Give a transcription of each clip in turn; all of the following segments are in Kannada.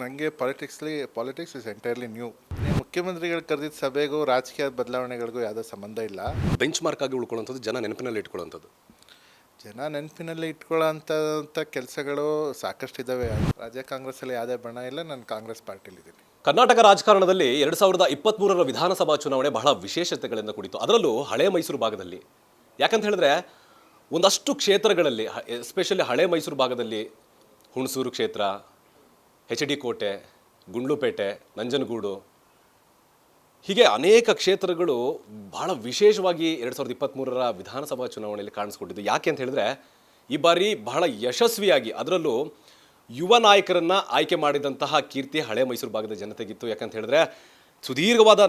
ನನಗೆ ಪಾಲಿಟಿಕ್ಸ್ಲಿ ಪಾಲಿಟಿಕ್ಸ್ ಇಸ್ ಎಂಟೈರ್ಲಿ ನ್ಯೂ ಮುಖ್ಯಮಂತ್ರಿಗಳು ಕರೆದಿದ್ದ ಸಭೆಗೂ ರಾಜಕೀಯ ಬದಲಾವಣೆಗಳಿಗೂ ಯಾವುದೇ ಸಂಬಂಧ ಇಲ್ಲ. ಬೆಂಚ್ ಮಾರ್ಕ್ ಆಗಿ ಉಳ್ಕೊಳ್ಳೋಂಥದ್ದು ಜನ ನೆನಪಿನಲ್ಲಿ ಇಟ್ಕೊಳ್ಳೋಂಥದ್ದು ಜನ ನೆನಪಿನಲ್ಲಿ ಇಟ್ಕೊಳ್ಳೋ ಅಂಥ ಕೆಲಸಗಳು ಸಾಕಷ್ಟಿದ್ದಾವೆ. ರಾಜ್ಯ ಕಾಂಗ್ರೆಸ್ಸಲ್ಲಿ ಯಾವುದೇ ಬಣ ಇಲ್ಲ ನಾನು ಕಾಂಗ್ರೆಸ್ ಪಾರ್ಟಿಲಿದ್ದೀನಿ ಕರ್ನಾಟಕ ರಾಜಕಾರಣದಲ್ಲಿ ಎರಡು ಸಾವಿರದ ಇಪ್ಪತ್ತ್ಮೂರರ ವಿಧಾನಸಭಾ ಚುನಾವಣೆ ಬಹಳ ವಿಶೇಷತೆಗಳಿಂದ ಕುಡಿತು ಅದರಲ್ಲೂ ಹಳೆ ಮೈಸೂರು ಭಾಗದಲ್ಲಿ. ಯಾಕಂತ ಹೇಳಿದ್ರೆ ಒಂದಷ್ಟು ಕ್ಷೇತ್ರಗಳಲ್ಲಿ ಎಸ್ಪೆಷಲಿ ಹಳೆ ಮೈಸೂರು ಭಾಗದಲ್ಲಿ ಹುಣಸೂರು ಕ್ಷೇತ್ರ ಎಚ್ ಡಿ ಕೋಟೆ, ಗುಂಡ್ಲುಪೇಟೆ, ನಂಜನಗೂಡು. ಹೀಗೆ ಅನೇಕ ಕ್ಷೇತ್ರಗಳು ಬಹಳ ವಿಶೇಷವಾಗಿ ಎರಡು ಸಾವಿರದ ಇಪ್ಪತ್ತ್ಮೂರರ ವಿಧಾನಸಭಾ ಚುನಾವಣೆಯಲ್ಲಿ ಕಾಣಿಸ್ಕೊಂಡಿದ್ದು ಯಾಕೆ ಅಂತ ಹೇಳಿದ್ರೆ, ಈ ಬಾರಿ ಬಹಳ ಯಶಸ್ವಿಯಾಗಿ ಅದರಲ್ಲೂ ಯುವ ನಾಯಕರನ್ನು ಆಯ್ಕೆ ಮಾಡಿದಂತಹ ಕೀರ್ತಿ ಹಳೆ ಮೈಸೂರು ಭಾಗದ ಜನತೆಗಿತ್ತು. ಯಾಕಂತ ಹೇಳಿದ್ರೆ, ಸುದೀರ್ಘವಾದ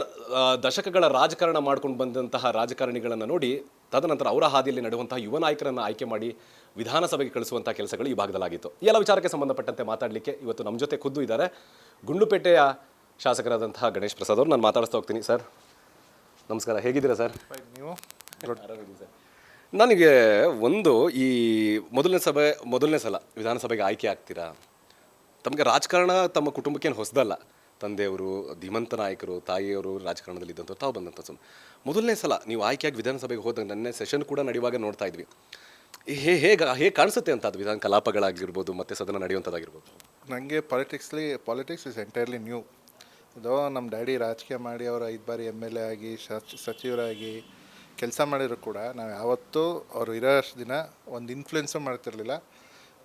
ದಶಕಗಳ ರಾಜಕಾರಣ ಮಾಡ್ಕೊಂಡು ಬಂದಂತಹ ರಾಜಕಾರಣಿಗಳನ್ನು ನೋಡಿ ತದನಂತರ ಅವರ ಹಾದಿಯಲ್ಲಿ ನಡೆಯುವಂತಹ ಯುವ ನಾಯಕರನ್ನು ಆಯ್ಕೆ ಮಾಡಿ ವಿಧಾನಸಭೆಗೆ ಕಳಿಸುವಂತಹ ಕೆಲಸಗಳು ಈ ಭಾಗದಲ್ಲಾಗಿತ್ತು. ಈ ಎಲ್ಲ ವಿಚಾರಕ್ಕೆ ಸಂಬಂಧಪಟ್ಟಂತೆ ಮಾತಾಡಲಿಕ್ಕೆ ಇವತ್ತು ನಮ್ಮ ಜೊತೆ ಖುದ್ದು ಇದ್ದಾರೆ. ಗುಂಡ್ಲುಪೇಟೆಯ ಶಾಸಕರಾದಂತಹ ಗಣೇಶ್ ಪ್ರಸಾದ್ ಅವರು ನಾನು ಮಾತಾಡಿಸ್ತಾ ಹೋಗ್ತೀನಿ ಸರ್. ನಮಸ್ಕಾರ. ಹೇಗಿದ್ದೀರಾ ಸರ್? ನೀವು? ಸರ್. ನನಗೆ ಒಂದು ಈ ಮೊದಲನೇ ಸಭೆ ಮೊದಲನೇ ಸಲ ವಿಧಾನಸಭೆಗೆ ಆಯ್ಕೆ ಆಗ್ತೀರಾ? ತಮಗೆ ರಾಜಕಾರಣ ತಮ್ಮ ಕುಟುಂಬಕ್ಕೇನು ಹೊಸದಲ್ಲ. ತಂದೆಯವರು, ಧೀಮಂತ ನಾಯಕರು, ತಾಯಿಯವರು ರಾಜಕಾರಣದಲ್ಲಿ ಇದ್ದಂಥ ತಾವು ಬಂದಂಥ ಮೊದಲನೇ ಸಲ ನೀವು ಆಯ್ಕೆಯಾಗಿ ವಿಧಾನಸಭೆಗೆ ಹೋದಾಗ ನನ್ನ ಸೆಷನ್ ಕೂಡ ನಡೆಯುವಾಗ ನೋಡ್ತಾ ಇದ್ವಿ. ಹೇ ಹೇಗೆ ಹೇಗೆ ಕಾಣಿಸುತ್ತೆ ಅಂತ ಅದು, ವಿಧಾನ ಕಲಾಪಗಳಾಗಿರ್ಬೋದು, ಮತ್ತು ಸದನ ನಡೆಯುವಂಥದ್ದಾಗಿರ್ಬೋದು ನನಗೆ ಪಾಲಿಟಿಕ್ಸ್ಲಿ ಪಾಲಿಟಿಕ್ಸ್ ಇಸ್ ಎಂಟೈರ್ಲಿ ನ್ಯೂ ಇದು ನಮ್ಮ ಡ್ಯಾಡಿ ರಾಜಕೀಯ ಮಾಡಿ ಅವರು ಐದು ಬಾರಿ ಎಂ ಎಲ್ ಎ ಆಗಿ, ಸಚ್- ಸಚಿವರಾಗಿ ಕೆಲಸ ಮಾಡಿದ್ರು ಕೂಡ ನಾವು ಯಾವತ್ತೂ ಅವರು ಇರೋಷ್ಟು ದಿನ ಒಂದು ಇನ್ಫ್ಲುಯೆನ್ಸು ಮಾಡ್ತಿರಲಿಲ್ಲ.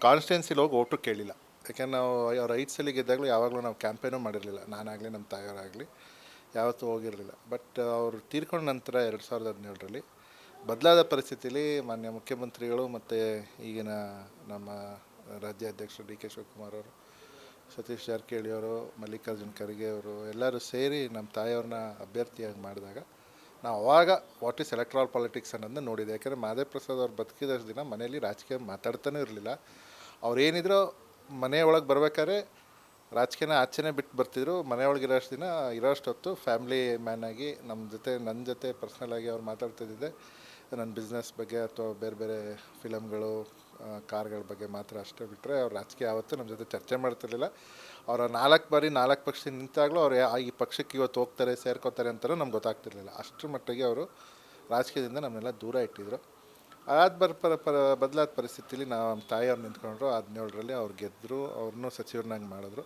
ಕಾನ್ಸ್ಟಿಟ್ಯೂನ್ಸಿಲಿ ಹೋಗಿ ಓಟು ಕೇಳಿಲ್ಲ. ಯಾಕೆಂದ್ರೆ ನಾವು ಅವ್ರು ಐದು ಸಲ ಗೆದ್ದಾಗಲೂ ಯಾವಾಗಲೂ ನಾವು ಕ್ಯಾಂಪೇನೂ ಮಾಡಿರಲಿಲ್ಲ. ನಾನಾಗಲಿ, ನಮ್ಮ ತಾಯಿಯವರಾಗಲಿ ಯಾವತ್ತೂ ಹೋಗಿರಲಿಲ್ಲ. ಬಟ್ ಅವರು ತೀರ್ಕೊಂಡ ನಂತರ ಎರಡು ಸಾವಿರದ ಹದಿನೇಳರಲ್ಲಿ ಬದಲಾದ ಪರಿಸ್ಥಿತಿಯಲ್ಲಿ ಮಾನ್ಯ ಮುಖ್ಯಮಂತ್ರಿಗಳು ಮತ್ತು ಈಗಿನ ನಮ್ಮ ರಾಜ್ಯಾಧ್ಯಕ್ಷರು ಡಿ ಕೆ ಶಿವಕುಮಾರ್ ಅವರು, ಸತೀಶ್ ಜಾರಕಿಹೊಳಿ ಅವರು, ಮಲ್ಲಿಕಾರ್ಜುನ್ ಖರ್ಗೆ ಅವರು ಎಲ್ಲರೂ ಸೇರಿ ನಮ್ಮ ತಾಯಿಯವ್ರನ್ನ ಅಭ್ಯರ್ಥಿಯಾಗಿ ಮಾಡಿದಾಗ ನಾವು ಅವಾಗ ವಾಟ್ ಈಸ್ ಎಲೆಕ್ಟ್ರಾಲ್ ಪಾಲಿಟಿಕ್ಸ್ ಅನ್ನೋದನ್ನ ನೋಡಿದೆ ಯಾಕೆಂದರೆ ಮಾದೇವ್ ಪ್ರಸಾದ್ ಅವ್ರು ಬದುಕಿದಷ್ಟು ದಿನ ಮನೆಯಲ್ಲಿ ರಾಜಕೀಯ ಮಾತಾಡ್ತಾನೂ ಇರಲಿಲ್ಲ. ಅವ್ರು ಏನಿದ್ರು ಮನೆ ಒಳಗೆ ಬರ್ಬೇಕಾದ್ರೆ ರಾಜಕೀಯನ ಆಚೆನೇ ಬಿಟ್ಟು ಬರ್ತಿದ್ರು. ಮನೆಯೊಳಗೆ ಇರೋಷ್ಟು ದಿನ ಇರೋಷ್ಟು ಹೊತ್ತು ಫ್ಯಾಮಿಲಿ ಮ್ಯಾನ್ ಆಗಿ ನಮ್ಮ ಜೊತೆ ನನ್ನ ಜೊತೆ ಪರ್ಸ್ನಲ್ ಆಗಿ ಅವ್ರು ಮಾತಾಡ್ತಿದ್ದಿದ್ದೆ. ನನ್ನ ಬಿಸ್ನೆಸ್ ಬಗ್ಗೆ ಅಥವಾ ಬೇರೆ ಬೇರೆ ಫಿಲಮ್ಗಳು ಕಾರ್ಗಳ ಬಗ್ಗೆ ಮಾತ್ರ ಅಷ್ಟೇ ಬಿಟ್ಟರೆ ಅವ್ರು ರಾಜಕೀಯ ಯಾವತ್ತೂ ನಮ್ಮ ಜೊತೆ ಚರ್ಚೆ ಮಾಡ್ತಿರ್ಲಿಲ್ಲ. ಅವರ ನಾಲ್ಕು ಬಾರಿ ನಾಲ್ಕು ಪಕ್ಷ ನಿಂತಾಗಲೂ ಅವ್ರು ಈ ಪಕ್ಷಕ್ಕೆ ಇವತ್ತು ಹೋಗ್ತಾರೆ, ಸೇರ್ಕೋತಾರೆ ಅಂತಲೂ ನಮ್ಗೆ ಗೊತ್ತಾಗ್ತಿರ್ಲಿಲ್ಲ. ಅಷ್ಟರ ಮಟ್ಟಿಗೆ ಅವರು ರಾಜಕೀಯದಿಂದ ನಮ್ಮನ್ನೆಲ್ಲ ದೂರ ಇಟ್ಟಿದ್ರು. ಅದಾದ ಬರ್ ಪರ ಪರ ಬದಲಾದ ಪರಿಸ್ಥಿತಿಲಿ ನಾವು ನಮ್ಮ ತಾಯಿಯವ್ರು ನಿಂತ್ಕೊಂಡ್ರು ಹದಿನೇಳರಲ್ಲಿ ಅವ್ರು ಗೆದ್ದರು ಅವ್ರನ್ನೂ ಸಚಿವರನ್ನಾಗಿ ಮಾಡಿದ್ರು.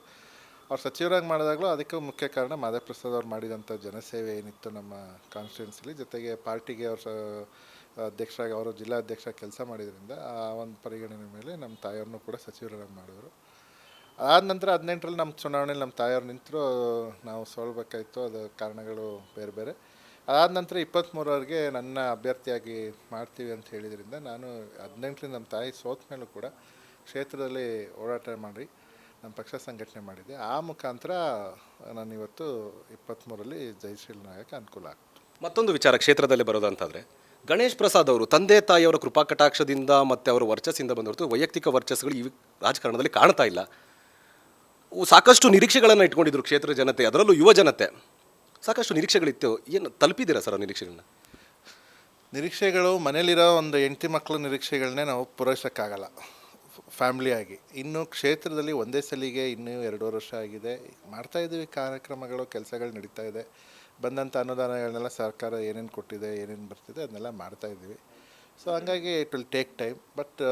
ಅವ್ರು ಸಚಿವರಾಗಿ ಮಾಡಿದಾಗಲೂ ಅದಕ್ಕೆ ಮುಖ್ಯ ಕಾರಣ ಮಾಧವ್ ಪ್ರಸಾದ್ ಅವ್ರು ಮಾಡಿದಂಥ ಜನಸೇವೆ ಏನಿತ್ತು ನಮ್ಮ ಕಾನ್ಸ್ಟಿಟ್ಯೂನ್ಸಿಲಿ ಜೊತೆಗೆ ಪಾರ್ಟಿಗೆ ಅವ್ರ ಅಧ್ಯಕ್ಷರಾಗಿ ಅವರು ಜಿಲ್ಲಾಧ್ಯಕ್ಷ ಕೆಲಸ ಮಾಡಿದ್ರಿಂದ ಆ ಒಂದು ಪರಿಗಣನೆ ಮೇಲೆ ನಮ್ಮ ತಾಯಿಯವ್ರನ್ನೂ ಕೂಡ ಸಚಿವರಾಗಿ ಮಾಡಿದ್ರು. ಅದಾದ ನಂತರ ಹದಿನೆಂಟರಲ್ಲಿ ನಮ್ಮ ಚುನಾವಣೆಯಲ್ಲಿ ನಮ್ಮ ತಾಯಿಯವ್ರು ನಿಂತರು, ನಾವು ಸೋಲ್ಬೇಕಾಯಿತು, ಅದು ಕಾರಣಗಳು ಬೇರೆ ಬೇರೆ. ಅದಾದ ನಂತರ ಇಪ್ಪತ್ತ್ಮೂರವರೆಗೆ ನನ್ನ ಅಭ್ಯರ್ಥಿಯಾಗಿ ಮಾಡ್ತೀವಿ ಅಂತ ಹೇಳಿದ್ರಿಂದ ನಾನು ಹದಿನೆಂಟರಿಂದ ನಮ್ಮ ತಾಯಿ ಸೋತ ಮೇಲೂ ಕೂಡ ಕ್ಷೇತ್ರದಲ್ಲಿ ಓಡಾಟ ಮಾಡಿ ನಮ್ಮ ಪಕ್ಷ ಸಂಘಟನೆ ಮಾಡಿದ್ದೆ ಆ ಮುಖಾಂತರ ನಾನು ಇವತ್ತು ಇಪ್ಪತ್ತ್ಮೂರಲ್ಲಿ ಜಯಶೀಲನಾಗಕ್ಕೆ ಅನುಕೂಲ ಆಗ್ತದೆ ಮತ್ತೊಂದು ವಿಚಾರ ಕ್ಷೇತ್ರದಲ್ಲಿ ಬರೋದಂತಾದರೆ ಗಣೇಶ್ ಪ್ರಸಾದ್ ಅವರು ತಂದೆ ತಾಯಿಯವರ ಕೃಪಾ ಕಟಾಕ್ಷದಿಂದ ಮತ್ತು ಅವರ ವರ್ಚಸ್ಸಿಂದ ಬಂದ ಹೊರತು ವೈಯಕ್ತಿಕ ವರ್ಚಸ್ಸುಗಳು ಈ ರಾಜಕಾರಣದಲ್ಲಿ ಕಾಣ್ತಾ ಇಲ್ಲ. ಸಾಕಷ್ಟು ನಿರೀಕ್ಷೆಗಳನ್ನು ಇಟ್ಕೊಂಡಿದ್ರು ಕ್ಷೇತ್ರ ಜನತೆ, ಅದರಲ್ಲೂ ಯುವ ಜನತೆ. ಸಾಕಷ್ಟು ನಿರೀಕ್ಷೆಗಳಿತ್ತು. ಏನು ತಲುಪಿದ್ದೀರಾ ಸರ್ ಆ ನಿರೀಕ್ಷೆಗಳನ್ನ? ನಿರೀಕ್ಷೆಗಳು ಮನೇಲಿರೋ ಒಂದು ಹೆಂಡತಿ ಮಕ್ಕಳ ನಿರೀಕ್ಷೆಗಳನ್ನೇ ನಾವು ಪೂರೈಸೋಕ್ಕಾಗಲ್ಲ. ಫ್ಯಾಮ್ಲಿಯಾಗಿ. ಇನ್ನು ಕ್ಷೇತ್ರದಲ್ಲಿ ಒಂದೇ ಸಲಿಗೆ ಇನ್ನೂ ಎರಡೂವರೆ ವರ್ಷ ಆಗಿದೆ. ಮಾಡ್ತಾ ಇದ್ದೀವಿ ಕಾರ್ಯಕ್ರಮಗಳು, ಕೆಲಸಗಳು ನಡೀತಾ ಇದೆ. ಬಂದಂಥ ಅನುದಾನಗಳನ್ನೆಲ್ಲ ಸರ್ಕಾರ ಏನೇನು ಕೊಟ್ಟಿದೆ, ಏನೇನು ಬರ್ತಿದೆ ಅದನ್ನೆಲ್ಲ ಮಾಡ್ತಾ ಇದ್ದೀವಿ. ಸೊ ಹಂಗಾಗಿ it will take time but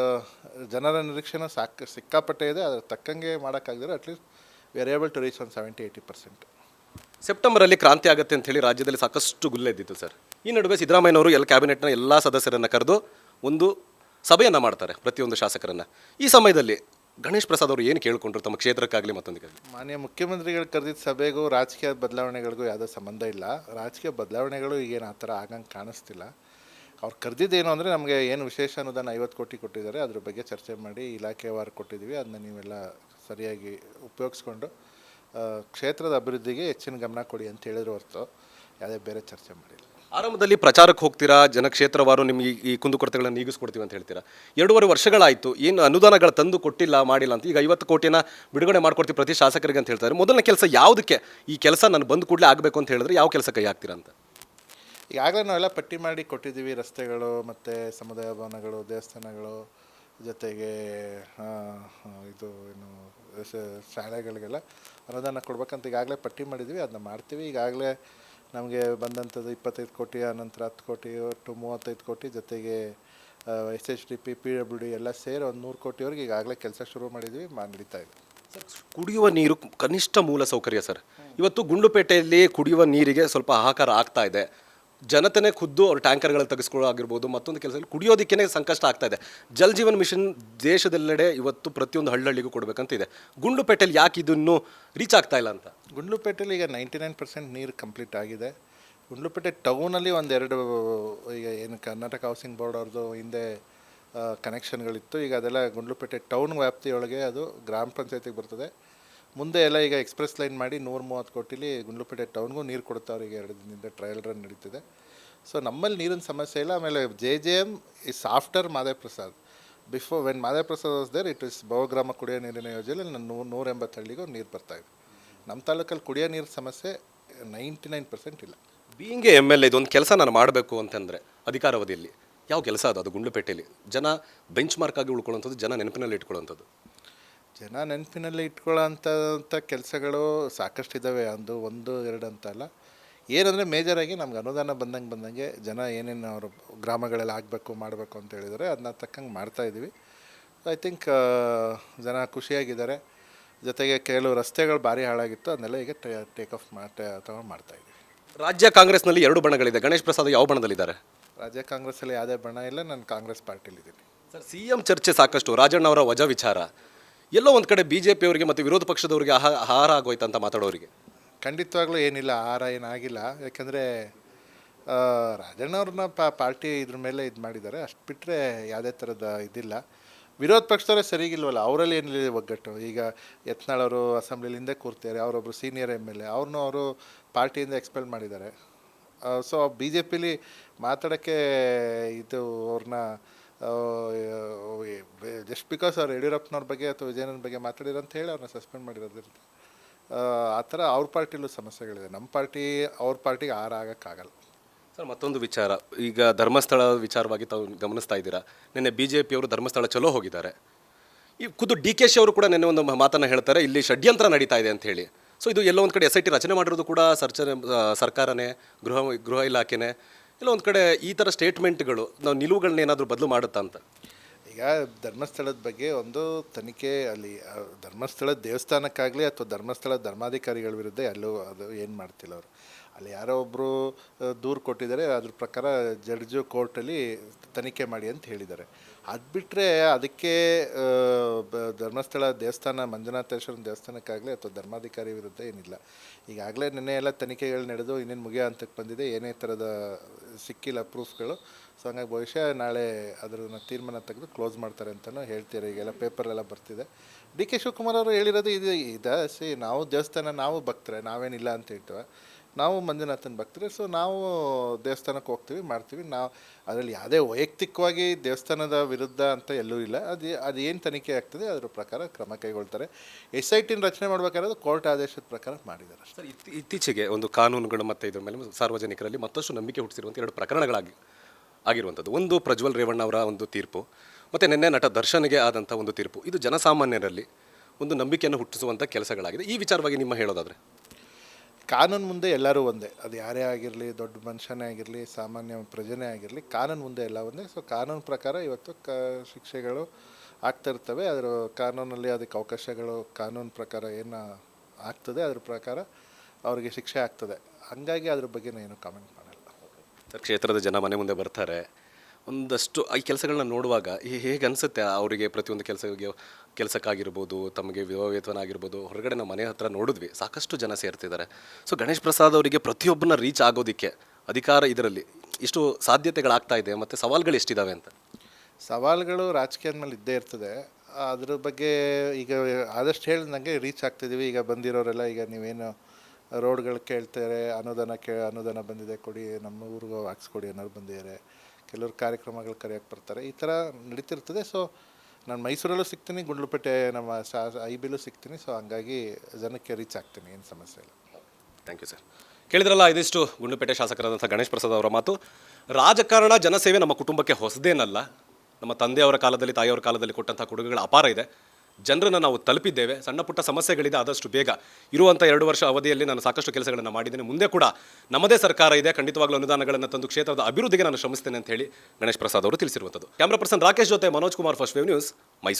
ಜನರ ನಿರೀಕ್ಷೆನೂ ಸಾಕು, ಸಿಕ್ಕಾಪಟ್ಟೆ ಇದೆ. ಅದ್ರ ತಕ್ಕಂಗೆ ಮಾಡೋಕ್ಕಾಗದಿರೋ at least we are to reach one seventy eighty percent ಸೆಪ್ಟೆಂಬರಲ್ಲಿ ಕ್ರಾಂತಿ ಆಗುತ್ತೆ ಅಂತ ಹೇಳಿ ರಾಜ್ಯದಲ್ಲಿ ಸಾಕಷ್ಟು ಗುಲ್ಲೆದ್ದಿತ್ತು ಸರ್. ಈ ನಡುವೆ ಸಿದ್ದರಾಮಯ್ಯನವರು ಎಲ್ಲ ಕ್ಯಾಬಿನೆಟ್ನ ಎಲ್ಲ ಸದಸ್ಯರನ್ನು ಕರೆದು ಒಂದು ಸಭೆಯನ್ನು ಮಾಡ್ತಾರೆ ಪ್ರತಿಯೊಂದು ಶಾಸಕರನ್ನು. ಈ ಸಮಯದಲ್ಲಿ ಗಣೇಶ್ ಪ್ರಸಾದ್ ಅವರು ಏನು ಕೇಳ್ಕೊಂಡ್ರು ತಮ್ಮ ಕ್ಷೇತ್ರಕ್ಕಾಗಲಿ ಮತ್ತೊಂದಿಗಾಗಲಿ? ಮಾನ್ಯ ಮುಖ್ಯಮಂತ್ರಿಗಳು ಕರೆದಿದ್ದ ಸಭೆಗೂ ರಾಜಕೀಯ ಬದಲಾವಣೆಗಳಿಗೂ ಯಾವುದೋ ಸಂಬಂಧ ಇಲ್ಲ. ರಾಜಕೀಯ ಬದಲಾವಣೆಗಳು ಈಗೇನು ಆ ಥರ ಆಗಂಗೆ ಕಾಣಿಸ್ತಿಲ್ಲ. ಅವ್ರು ಕರೆದಿದ್ದೇನು ಅಂದರೆ ನಮಗೆ ಏನು ವಿಶೇಷ ಅನುದಾನ ಐವತ್ತು ಕೋಟಿ ಕೊಟ್ಟಿದ್ದಾರೆ, ಅದ್ರ ಬಗ್ಗೆ ಚರ್ಚೆ ಮಾಡಿ ಇಲಾಖೆವಾರು ಕೊಟ್ಟಿದ್ದೀವಿ, ಅದನ್ನ ನೀವೆಲ್ಲ ಸರಿಯಾಗಿ ಉಪಯೋಗಿಸ್ಕೊಂಡು ಕ್ಷೇತ್ರದ ಅಭಿವೃದ್ಧಿಗೆ ಹೆಚ್ಚಿನ ಗಮನ ಕೊಡಿ ಅಂತ ಹೇಳಿದ್ರು ಹೊರತು ಯಾವುದೇ ಬೇರೆ ಚರ್ಚೆ ಮಾಡಿಲ್ಲ. ಆರಂಭದಲ್ಲಿ ಪ್ರಚಾರಕ್ಕೆ ಹೋಗ್ತೀರಾ? ಜನಕ್ಷೇತ್ರವಾರು ನಿಮಗೆ ಈ- ಕುಂದುಕೊರತೆಗಳನ್ನು ನೀಗಿಸ್ಕೊಡ್ತೀವಿ ಅಂತ ಹೇಳ್ತೀರಾ? ಎರಡೂವರೆ ವರ್ಷಗಳಾಯಿತು. ಏನು ಅನುದಾನಗಳು ತಂದು ಕೊಟ್ಟಿಲ್ಲ ಮಾಡಿಲ್ಲ ಅಂತ. ಈಗ ಐವತ್ತು ಕೋಟಿನ ಬಿಡುಗಡೆ ಮಾಡ್ಕೊಡ್ತೀವಿ ಪ್ರತಿ ಶಾಸಕರಿಗೆ ಅಂತ ಹೇಳ್ತಾರೆ. ಮೊದಲನೇ ಕೆಲಸ ಯಾವುದಕ್ಕೆ? ಈ ಕೆಲಸ ನಾನು ಬಂದು ಕೂಡಲೇ ಆಗಬೇಕು ಅಂತ ಹೇಳಿದ್ರೆ ಯಾವ ಕೆಲಸ ಕೈ ಹಾಕ್ತೀರಾ ಅಂತ? ಈಗಾಗಲೇ ನಾವೆಲ್ಲ ಪಟ್ಟಿ ಮಾಡಿ ಕೊಟ್ಟಿದ್ದೀವಿ ರಸ್ತೆಗಳು ಮತ್ತು ಸಮುದಾಯ ಭವನಗಳು ದೇವಸ್ಥಾನಗಳು ಜೊತೆಗೆ ಇದು ಏನು ಶಾಲೆಗಳಿಗೆಲ್ಲ ಅನುದಾನ ಕೊಡ್ಬೇಕಂತ ಈಗಾಗಲೇ ಪಟ್ಟಿ ಮಾಡಿದ್ವಿ, ಅದನ್ನ ಮಾಡ್ತೀವಿ. ಈಗಾಗಲೇ ನಮಗೆ ಬಂದಂಥದ್ದು ಇಪ್ಪತ್ತೈದು ಕೋಟಿ, ಆನಂತರ ಹತ್ತು ಕೋಟಿ, ಒಟ್ಟು ಮೂವತ್ತೈದು ಕೋಟಿ ಜೊತೆಗೆ S H D P P W D ಎಲ್ಲ ಸೇರಿ ಒಂದು ನೂರು ಕೋಟಿವರೆಗೆ ಈಗಾಗಲೇ ಕೆಲಸ ಶುರು ಮಾಡಿದ್ವಿ ನಡೀತಾ ಇದೆ. ಕುಡಿಯುವ ನೀರು ಕನಿಷ್ಠ ಮೂಲ ಸೌಕರ್ಯ ಸರ್. ಇವತ್ತು ಗುಂಡುಪೇಟೆಯಲ್ಲಿ ಕುಡಿಯುವ ನೀರಿಗೆ ಸ್ವಲ್ಪ ಹಾಹಾಕಾರ ಆಗ್ತಾ ಇದೆ. ಜನತೆನೇ ಖುದ್ದು ಅವ್ರ ಟ್ಯಾಂಕರ್ಗಳು ತೆಗೆಸ್ಕೊಳ್ಳೋ ಆಗಿರ್ಬೋದು ಮತ್ತೊಂದು ಕೆಲಸದಲ್ಲಿ ಕುಡಿಯೋದಕ್ಕೇ ಸಂಕಷ್ಟ ಆಗ್ತಾ ಇದೆ. ಜಲ್ ಜೀವನ್ ಮಿಷನ್ ದೇಶದೆಲ್ಲೆಡೆ ಇವತ್ತು ಪ್ರತಿಯೊಂದು ಹಳ್ಳಹಳ್ಳಿಗೂ ಕೊಡಬೇಕಂತ ಇದೆ ಗುಂಡ್ಲುಪೇಟೆಯಲ್ಲಿ ಯಾಕೆ ಇದನ್ನು ರೀಚ್ ಆಗ್ತಾ ಇಲ್ಲ ಅಂತ? ಗುಂಡ್ಲುಪೇಟೆಯಲ್ಲಿ ಈಗ ನೈಂಟಿ ನೈನ್ ಪರ್ಸೆಂಟ್ ನೀರು ಕಂಪ್ಲೀಟ್ ಆಗಿದೆ. ಗುಂಡ್ಲುಪೇಟೆ ಟೌನಲ್ಲಿ ಒಂದೆರಡು, ಈಗ ಏನು ಕರ್ನಾಟಕ ಹೌಸಿಂಗ್ ಬೋರ್ಡ್ ಅವ್ರದ್ದು ಹಿಂದೆ ಕನೆಕ್ಷನ್ಗಳಿತ್ತು ಈಗ ಅದೆಲ್ಲ ಗುಂಡ್ಲುಪೇಟೆ ಟೌನ್ ವ್ಯಾಪ್ತಿಯೊಳಗೆ ಅದು ಗ್ರಾಮ ಪಂಚಾಯತಿಗೆ ಬರ್ತದೆ. ಮುಂದೆ ಎಲ್ಲ ಈಗ ಎಕ್ಸ್ಪ್ರೆಸ್ ಲೈನ್ ಮಾಡಿ ನೂರ ಮೂವತ್ತು ಕೋಟಿಲಿ ಗುಂಡ್ಲುಪೇಟೆ ಟೌನ್ಗೂ ನೀರು ಕೊಡ್ತಾವ್ರಿಗೆ ಎರಡು ದಿನದಿಂದ ಟ್ರಯಲ್ ರನ್ ನಡೀತಿದೆ. ಸೊ ನಮ್ಮಲ್ಲಿ ನೀರಿನ ಸಮಸ್ಯೆ ಇಲ್ಲ. ಆಮೇಲೆ J J M is after Made Prasad before when Made Prasad was there it is ಬಹುಗ್ರಾಮ ಕುಡಿಯೋ ನೀರಿನ ಯೋಜನೆಯಲ್ಲಿ ನನ್ನ ನೂರ ನೂರ ಎಂಬತ್ತು ಹಳ್ಳಿಗೂ ನೀರು ಬರ್ತಾ ಇದೆ. ನಮ್ಮ ತಾಲೂಕಲ್ಲಿ ಕುಡಿಯೋ ನೀರು ಸಮಸ್ಯೆ ನೈಂಟಿ ನೈನ್ ಪರ್ಸೆಂಟ್ ಇಲ್ಲ. ಬೀಯಿಂಗ್ ಎಂ ಎಲ್ ಎ ಇದೊಂದು ಕೆಲಸ ನಾನು ಮಾಡಬೇಕು ಅಂತಂದರೆ ಅಧಿಕಾರಾವಧಿಯಲ್ಲಿ. ಯಾವ ಕೆಲಸ ಅದು? ಅದು ಗುಂಡ್ಲುಪೇಟೆಯಲ್ಲಿ ಜನ ಬೆಂಚ್ ಮಾರ್ಕ್ ಆಗಿ ಉಳ್ಕೊಳ್ಳೋಂಥದ್ದು ಜನ ನೆನಪಿನಲ್ಲಿ ಇಟ್ಕೊಳ್ಳೋಂಥದ್ದು ಜನ ನೆನಪಿನಲ್ಲಿ ಇಟ್ಕೊಳ್ಳೋ ಅಂಥ ಕೆಲಸಗಳು ಸಾಕಷ್ಟಿದ್ದಾವೆ ಅಂದು ಒಂದು ಎರಡು ಅಂತ ಅಲ್ಲ. ಏನಂದರೆ ಮೇಜರಾಗಿ ನಮ್ಗೆ ಅನುದಾನ ಬಂದಂಗೆ ಬಂದಂಗೆ ಜನ ಏನೇನು ಅವರು ಗ್ರಾಮಗಳಲ್ಲಿ ಆಗಬೇಕು ಮಾಡಬೇಕು ಅಂತ ಹೇಳಿದರೆ ಅದನ್ನ ತಕ್ಕಂಗೆ ಮಾಡ್ತಾಯಿದ್ದೀವಿ ಐ ಥಿಂಕ್ ಜನ ಖುಷಿಯಾಗಿದ್ದಾರೆ. ಜೊತೆಗೆ ಕೆಲವು ರಸ್ತೆಗಳು ಭಾರಿ ಹಾಳಾಗಿತ್ತು. ಅದನ್ನೆಲ್ಲ ಈಗ ಟೇಕ್ ಆಫ್ ಮಾಡಿ ತಗೊಂಡು ಮಾಡ್ತಾಯಿದ್ದೀವಿ ರಾಜ್ಯ ಕಾಂಗ್ರೆಸ್ನಲ್ಲಿ ಎರಡು ಬಣಗಳಿದೆ. ಗಣೇಶ್ ಪ್ರಸಾದ್ ಯಾವ ಬಣದಲ್ಲಿದ್ದಾರೆ? ರಾಜ್ಯ ಕಾಂಗ್ರೆಸ್ಸಲ್ಲಿ ಯಾವುದೇ ಬಣ ಇಲ್ಲ. ನಾನು ಕಾಂಗ್ರೆಸ್ ಪಾರ್ಟಿಲಿದ್ದೀನಿ ಸರ್ ಸಿ ಎಂ ಚರ್ಚೆ ಸಾಕಷ್ಟು. ರಾಜಣ್ಣ ಅವರ ವಜಾ ವಿಚಾರ. ಎಲ್ಲೋ ಒಂದು ಕಡೆ ಬಿ ಜೆ ಪಿಯವರಿಗೆ ಮತ್ತು ವಿರೋಧ ಪಕ್ಷದವರಿಗೆ ಆಹ, ಆಹಾರ ಆಗೋಯ್ತು ಅಂತ ಮಾತಾಡೋರಿಗೆ. ಖಂಡಿತವಾಗ್ಲೂ ಏನಿಲ್ಲ, ಆಹಾರ ಏನಾಗಿಲ್ಲ. ಯಾಕಂದರೆ ರಾಜಣ್ಣವ್ರನ್ನ ಪ, ಪಾರ್ಟಿ ಇದ್ರ ಮೇಲೆ ಇದು ಮಾಡಿದ್ದಾರೆ. ಅಷ್ಟು ಬಿಟ್ಟರೆ ಯಾವುದೇ ಥರದ ಇದಿಲ್ಲ. ವಿರೋಧ ಪಕ್ಷದವರೇ ಸರಿಗಿಲ್ವಲ್ಲ, ಅವರಲ್ಲಿ ಏನಿಲ್ಲ ಒಗ್ಗಟ್ಟು. ಈಗ ಯತ್ನಾಳ್ ಅವರು ಅಸೆಂಬ್ಲಿಲಿ ಹಿಂದೆ ಕೂರ್ತಾರೆ ಅವರೊಬ್ಬರು ಸೀನಿಯರ್ ಎಂ ಎಲ್ ಎ ಅವ್ರನ್ನೂ ಅವರು ಪಾರ್ಟಿಯಿಂದ ಎಕ್ಸ್ಪೆಲ್ ಮಾಡಿದ್ದಾರೆ. ಸೊ ಬಿ ಜೆ ಪಿಲಿ ಮಾತಾಡೋಕ್ಕೆ ಇದು ಅವ್ರನ್ನ ಜಸ್ಟ್ ಬಿಕಾಸ್ ಅವ್ರು ಯಡಿಯೂರಪ್ಪನವ್ರ ಬಗ್ಗೆ ಅಥವಾ ವಿಜಯನವ್ರ ಬಗ್ಗೆ ಮಾತಾಡಿದ್ರು ಅಂತ ಹೇಳಿ ಅವ್ರನ್ನ ಸಸ್ಪೆಂಡ್ ಮಾಡಿರೋದ್ರಿಂದ ಆ ಥರ ಅವ್ರ ಪಾರ್ಟಿಲೂ ಸಮಸ್ಯೆಗಳಿದೆ. ನಮ್ಮ ಪಾರ್ಟಿ ಅವ್ರ ಪಾರ್ಟಿಗೆ ಆರ ಆಗೋಕ್ಕಾಗಲ್ಲ ಸರ್, ಮತ್ತೊಂದು ವಿಚಾರ. ಈಗ ಧರ್ಮಸ್ಥಳ ವಿಚಾರವಾಗಿ ತಾವು ಗಮನಿಸ್ತಾ ಇದ್ದೀರಾ? ನಿನ್ನೆ ಬಿ ಜೆ ಪಿಯವರು ಧರ್ಮಸ್ಥಳ ಚಲೋ ಹೋಗಿದ್ದಾರೆ. ಈ ಖುದ್ದು ಡಿ ಕೆ ಶಿ ಅವರು ಕೂಡ ನಿನ್ನೆ ಒಂದು ಮಾತನ್ನು ಹೇಳ್ತಾರೆ, ಇಲ್ಲಿ ಷಡ್ಯಂತ್ರ ನಡೀತಾ ಇದೆ ಅಂತ ಹೇಳಿ. ಸೊ ಇದು ಎಲ್ಲೋ ಒಂದು ಕಡೆ ಎಸ್ ಐ ಟಿ ರಚನೆ ಮಾಡಿರೋದು ಕೂಡ ಸರ್ಚನೆ ಸರ್ಕಾರನೇ, ಗೃಹ ಗೃಹ ಇಲಾಖೆನೇ. ಒಂದು ಕಡೆ ಈ ಥರ ಸ್ಟೇಟ್ಮೆಂಟ್ಗಳು ನಾವು ನಿಲುವುಗಳನ್ನ ಏನಾದರೂ ಬದಲು ಮಾಡುತ್ತಾ ಅಂತ? ಈಗ ಧರ್ಮಸ್ಥಳದ ಬಗ್ಗೆ ಒಂದು ತನಿಖೆ ಅಲ್ಲಿ ಧರ್ಮಸ್ಥಳದ ದೇವಸ್ಥಾನಕ್ಕಾಗಲಿ ಅಥವಾ ಧರ್ಮಸ್ಥಳ ಧರ್ಮಾಧಿಕಾರಿಗಳ ವಿರುದ್ಧ ಎಲ್ಲೂ ಅದು ಏನು ಮಾಡ್ತಿಲ್ಲ ಅವರು. ಅಲ್ಲಿ ಯಾರೋ ಒಬ್ಬರು ದೂರು ಕೊಟ್ಟಿದ್ದಾರೆ, ಅದ್ರ ಪ್ರಕಾರ ಜಡ್ಜು ಕೋರ್ಟಲ್ಲಿ ತನಿಖೆ ಮಾಡಿ ಅಂತ ಹೇಳಿದ್ದಾರೆ. ಅದು ಬಿಟ್ಟರೆ ಅದಕ್ಕೆ ಧರ್ಮಸ್ಥಳ ದೇವಸ್ಥಾನ, ಮಂಜುನಾಥೇಶ್ವರನ ದೇವಸ್ಥಾನಕ್ಕಾಗಲಿ ಅಥವಾ ಧರ್ಮಾಧಿಕಾರಿ ವಿರುದ್ಧ ಏನಿಲ್ಲ. ಈಗಾಗಲೇ ನಿನ್ನೆ ಎಲ್ಲ ತನಿಖೆಗಳು ನಡೆದು ಇನ್ನೇನು ಮುಗಿಯೋ ಹಂತಕ್ಕೆ ಬಂದಿದೆ, ಏನೇ ಥರದ ಸಿಕ್ಕಿಲ್ಲ ಪ್ರೂಫ್ಗಳು ಸೊ, ಹಂಗಾಗಿ ಬಹುಶಃ ನಾಳೆ ಅದನ್ನ ತೀರ್ಮಾನ ತೆಗೆದು ಕ್ಲೋಸ್ ಮಾಡ್ತಾರೆ ಅಂತಲೂ ಹೇಳ್ತಾರೆ ಈಗೆಲ್ಲ ಪೇಪರೆಲ್ಲ ಬರ್ತಿದೆ. ಡಿ ಕೆ ಶಿವಕುಮಾರ್ ಅವರು ಹೇಳಿರೋದು ಇದು, ಇದೆ ಸಿ ನಾವು ದೇವಸ್ಥಾನ, ನಾವು ಭಕ್ತರೆ, ನಾವೇನಿಲ್ಲ ಅಂತ ಹೇಳ್ತೇವೆ. ನಾವು ಮಂಜುನಾಥನ ಭಕ್ತರು ಸೊ ನಾವು ದೇವಸ್ಥಾನಕ್ಕೆ ಹೋಗ್ತೀವಿ, ಮಾಡ್ತೀವಿ. ನಾವು ಅದರಲ್ಲಿ ಯಾವುದೇ ವೈಯಕ್ತಿಕವಾಗಿ ದೇವಸ್ಥಾನದ ವಿರುದ್ಧ ಅಂತ ಎಲ್ಲೂ ಇಲ್ಲ. ಅದು ಅದು ಏನು ತನಿಖೆ ಆಗ್ತದೆ, ಅದರ ಪ್ರಕಾರ ಕ್ರಮ ಕೈಗೊಳ್ತಾರೆ. ಎಸ್ ಐ ಟಿನ ರಚನೆ ಮಾಡಬೇಕಾದ್ರೆ ಕೋರ್ಟ್ ಆದೇಶದ ಪ್ರಕಾರ ಮಾಡಿದ್ದಾರೆ ಸರ್, ಇತ್ತೀ- ಇತ್ತೀಚೆಗೆ ಒಂದು ಕಾನೂನುಗಳು ಮತ್ತು ಇದರ ಮೇಲೆ ಸಾರ್ವಜನಿಕರಲ್ಲಿ ಮತ್ತಷ್ಟು ನಂಬಿಕೆ ಹುಟ್ಟಿಸಿರುವಂಥ ಎರಡು ಪ್ರಕರಣಗಳಾಗಿ, ಆಗಿರುವಂಥದ್ದು. ಒಂದು ಪ್ರಜ್ವಲ್ ರೇವಣ್ಣ ಅವರ ಒಂದು ತೀರ್ಪು, ಮತ್ತು ನಿನ್ನೆ ನಟ ದರ್ಶನ್ಗೆ ಆದಂಥ ಒಂದು ತೀರ್ಪು. ಇದು ಜನಸಾಮಾನ್ಯರಲ್ಲಿ ಒಂದು ನಂಬಿಕೆಯನ್ನು ಹುಟ್ಟಿಸುವಂಥ ಕೆಲಸಗಳಾಗಿದೆ. ಈ ವಿಚಾರವಾಗಿ ನಿಮ್ಮ ಹೇಳೋದಾದರೆ? ಕಾನೂನು ಮುಂದೆ ಎಲ್ಲರೂ ಒಂದೇ. ಅದು ಯಾರೇ ಆಗಿರಲಿ, ದೊಡ್ಡ ಮನುಷ್ಯನೇ ಆಗಿರಲಿ, ಸಾಮಾನ್ಯ ಪ್ರಜೆನೇ ಆಗಿರಲಿ, ಕಾನೂನು ಮುಂದೆ ಎಲ್ಲ ಒಂದೇ. ಸೊ ಕಾನೂನು ಪ್ರಕಾರ ಇವತ್ತು ಕ, ಶಿಕ್ಷೆಗಳು ಆಗ್ತಿರ್ತವೆ ಅದರ ಕಾನೂನಲ್ಲಿ ಅದಕ್ಕೆ ಅವಕಾಶಗಳು, ಕಾನೂನು ಪ್ರಕಾರ ಏನು ಆಗ್ತದೆ, ಅದ್ರ ಪ್ರಕಾರ ಅವರಿಗೆ ಶಿಕ್ಷೆ ಆಗ್ತದೆ. ಹಂಗಾಗಿ ಅದ್ರ ಬಗ್ಗೆ ಏನು ಕಾಮೆಂಟ್ ಮಾಡಲ್ಲ. ಸರ್ ಕ್ಷೇತ್ರದ ಜನ ಮನೆ ಮುಂದೆ ಬರ್ತಾರೆ. ಒಂದಷ್ಟು, ಈ ಕೆಲಸಗಳನ್ನ ನೋಡುವಾಗ ಹೇಗೆ ಅನಿಸುತ್ತೆ ಅವರಿಗೆ ಪ್ರತಿಯೊಂದು ಕೆಲಸಕ್ಕೆ ಕೆಲಸಕ್ಕಾಗಿರ್ಬೋದು, ತಮಗೆ ವಿವಾಹ ವೇತನ ಆಗಿರ್ಬೋದು ಹೊರಗಡೆ ನಮ್ಮ ಮನೆ ಹತ್ರ ನೋಡಿದ್ವಿ, ಸಾಕಷ್ಟು ಜನ ಸೇರ್ತಿದ್ದಾರೆ. ಸೊ ಗಣೇಶ್ ಪ್ರಸಾದ್ ಅವರಿಗೆ ಪ್ರತಿಯೊಬ್ಬನ ರೀಚ್ ಆಗೋದಕ್ಕೆ ಅಧಿಕಾರ ಇದರಲ್ಲಿ ಇಷ್ಟು ಸಾಧ್ಯತೆಗಳಾಗ್ತಾ ಇದೆ, ಮತ್ತು ಸವಾಲುಗಳು ಎಷ್ಟಿದ್ದಾವೆ ಅಂತ? ಸವಾಲುಗಳು ರಾಜಕೀಯದ ಮೇಲೆ ಇದ್ದೇ ಇರ್ತದೆ. ಅದ್ರ ಬಗ್ಗೆ ಈಗ ಆದಷ್ಟು ಹೇಳಿದಂಗೆ ರೀಚ್ ಆಗ್ತಿದ್ದೀವಿ ಈಗ ಬಂದಿರೋರೆಲ್ಲ ಈಗ ನೀವೇನು ರೋಡ್ಗಳು ಕೇಳ್ತಾರೆ ಅನುದಾನ ಕೇ ಅನುದಾನ ಬಂದಿದೆ, ಕೊಡಿ, ನಮ್ಮ ಊರಿಗೂ ಹಾಕ್ಸ್ಕೊಡಿ ಅನ್ನೋರು ಬಂದಿದ್ದಾರೆ. ಕೆಲವರು ಕಾರ್ಯಕ್ರಮಗಳು ಕರೆಯೋಕ್ಕೆ ಬರ್ತಾರೆ. ಈ ಥರ ನಡೀತಿರ್ತದೆ. ಸೊ ನಾನು ಮೈಸೂರಲ್ಲೂ ಸಿಗ್ತೀನಿ, ಗುಂಡ್ಲುಪೇಟೆ ನಮ್ಮ ಶಾ ಐ ಬಿಲೂ ಸಿಗ್ತೀನಿ ಸೊ ಹಂಗಾಗಿ ಜನಕ್ಕೆ ರೀಚ್ ಆಗ್ತೀನಿ, ಏನು ಸಮಸ್ಯೆ ಇಲ್ಲ. ಥ್ಯಾಂಕ್ ಯು ಸರ್ ಕೇಳಿದ್ರಲ್ಲ, ಇದಿಷ್ಟು ಗುಂಡ್ಲುಪೇಟೆ ಶಾಸಕರಾದಂಥ ಗಣೇಶ್ ಪ್ರಸಾದ್ ಅವರ ಮಾತು. ರಾಜಕಾರಣ, ಜನಸೇವೆ ನಮ್ಮ ಕುಟುಂಬಕ್ಕೆ ಹೊಸದೇನಲ್ಲ. ನಮ್ಮ ತಂದೆಯವರ ಕಾಲದಲ್ಲಿ, ತಾಯಿಯವರ ಕಾಲದಲ್ಲಿ ಕೊಟ್ಟಂಥ ಕೊಡುಗೆಗಳ ಅಪಾರ ಇದೆ. ಜನರನ್ನು ನಾವು ತಲುಪಿದ್ದೇವೆ. ಸಣ್ಣ ಪುಟ್ಟ ಸಮಸ್ಯೆಗಳಿದೆ, ಆದಷ್ಟು ಬೇಗ. ಇರುವಂಥ ಎರಡು ವರ್ಷ ಅವಧಿಯಲ್ಲಿ ನಾನು ಸಾಕಷ್ಟು ಕೆಲಸಗಳನ್ನು ಮಾಡಿದ್ದೇನೆ. ಮುಂದೆ ಕೂಡ ನಮ್ಮದೇ ಸರ್ಕಾರ ಇದೆ. ಖಂಡಿತವಾಗ್ಲೂ ಅನುದಾನಗಳನ್ನು ತಂದು ಕ್ಷೇತ್ರದ ಅಭಿವೃದ್ಧಿಗೆ ನಾನು ಶ್ರಮಿಸ್ತೇನೆ ಅಂತ ಹೇಳಿ ಗಣೇಶ್ ಪ್ರಸಾದ್ ಅವರು ತಿಳಿಸಿರುವಂಥದ್ದು. ಕ್ಯಾಮ್ರಾ ಪರ್ಸನ್ ರಾಕೇಶ್ ಜೊತೆ Manoj Kumar first wave news Mysuru.